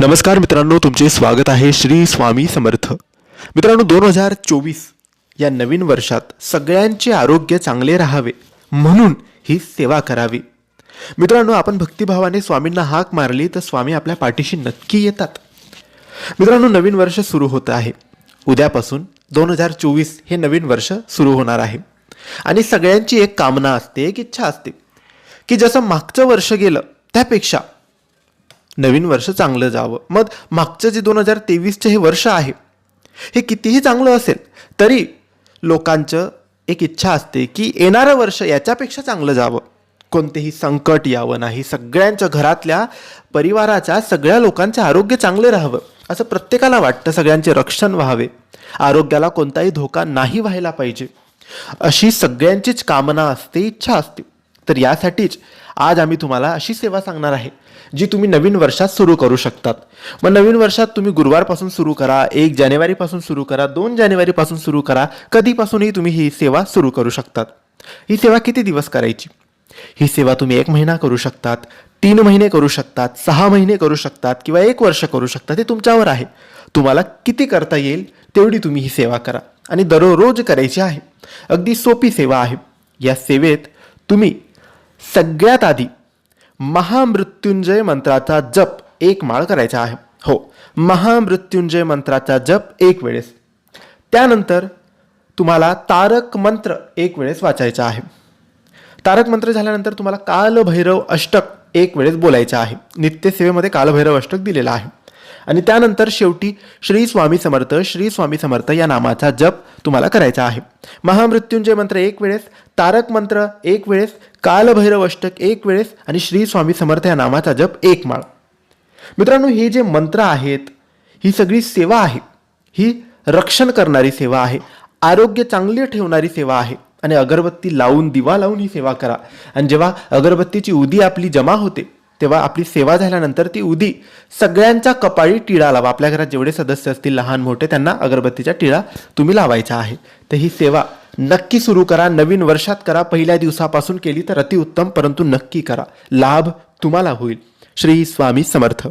नमस्कार मित्रांनो तुमचे स्वागत आहे श्री स्वामी समर्थ. मित्रांनो दोन हजार चोवीस या नवीन वर्षात सगळ्यांचे आरोग्य चांगले राहावे म्हणून ही सेवा करावी. मित्रांनो आपण भक्तिभावाने स्वामींना हाक मारली तर स्वामी आपल्या पाठीशी नक्की येतात. मित्रांनो नवीन वर्ष सुरू होत आहे. उद्यापासून दोन हजार चोवीस हे नवीन वर्ष सुरू होणार आहे. आणि सगळ्यांची एक कामना असते एक इच्छा असते की जसं मागचं वर्ष गेलं त्यापेक्षा नवीन वर्ष चांगलं जावं. मग मागचं जे दोन हजार तेवीसचं हे वर्ष आहे हे कितीही चांगलं असेल तरी लोकांचं एक इच्छा असते की येणारं वर्ष याच्यापेक्षा चांगलं जावं. कोणतेही संकट यावं नाही. सगळ्यांच्या घरातल्या परिवाराच्या सगळ्या लोकांचं आरोग्य चांगलं राहावं असं प्रत्येकाला वाटतं. सगळ्यांचे रक्षण व्हावे. आरोग्याला कोणताही धोका नाही व्हायला पाहिजे. अशी सगळ्यांचीच कामना असते इच्छा असते. तर यासाठीच आज आम्ही तुम्हाला अशी सेवा सांगणार आहे जी तुम्ही नवीन वर्षात सुरू करू शकतात. मग नवीन वर्षात तुम्ही गुरुवारपासून सुरू करा एक जानेवारीपासून सुरू करा दोन जानेवारीपासून सुरू करा कधीपासूनही तुम्ही ही सेवा सुरू करू शकतात. ही सेवा किती दिवस करायची? ही सेवा तुम्ही एक महिना करू शकतात तीन महिने करू शकतात सहा महिने करू शकतात किंवा एक वर्ष करू शकतात हे तुमच्यावर आहे. तुम्हाला किती करता येईल तेवढी तुम्ही ही सेवा करा. आणि दररोज करायची आहे. अगदी सोपी सेवा आहे. या सेवेत तुम्ही सगळ्यात आधी महामृत्युंजय मंत्राचा जप एक माळ करायचा आहे. हो महामृत्युंजय मंत्राचा जप एक वेळेस. त्यानंतर तुम्हाला तारक मंत्र एक वेळेस वाचायचा आहे. तारक मंत्र झाल्यानंतर तुम्हाला कालभैरव अष्टक एक वेळेस बोलायचं आहे. नित्यसेवेमध्ये कालभैरव अष्टक दिलेला आहे. आणि त्यानंतर शेवटी श्री स्वामी समर्थ श्री स्वामी समर्थ या नामाचा जप तुम्हाला करायचा आहे. महामृत्युंजय मंत्र एक वेळेस तारक मंत्र एक वेळेस कालभैरव अष्टक एक वेळेस आणि श्री स्वामी समर्थ या नामाचा जप एक माळ. मित्रांनो हे जे मंत्र आहेत ही सगळी सेवा आहे. ही रक्षण करणारी सेवा आहे. आरोग्य चांगले ठेवणारी सेवा आहे. आणि अगरबत्ती लावून दिवा लावून ही सेवा करा. आणि जेव्हा अगरबत्तीची उदी आपली जमा होते तेव्हा आपली सेवा झाल्यानंतर ती उदी. सगळ्यांच्या कपाळी टिळा लावा. आपल्या घरात जेवढे सदस्य असतील लहान मोठे त्यांना अगरबत्तीच्या टिळा तुम्ही लावायचा आहे. तर ही सेवा नक्की सुरू करा. नवीन वर्षात करा. पहिल्या दिवसापासून केली तर अतिउत्तम परंतु नक्की करा. लाभ तुम्हाला होईल. श्री स्वामी समर्थ.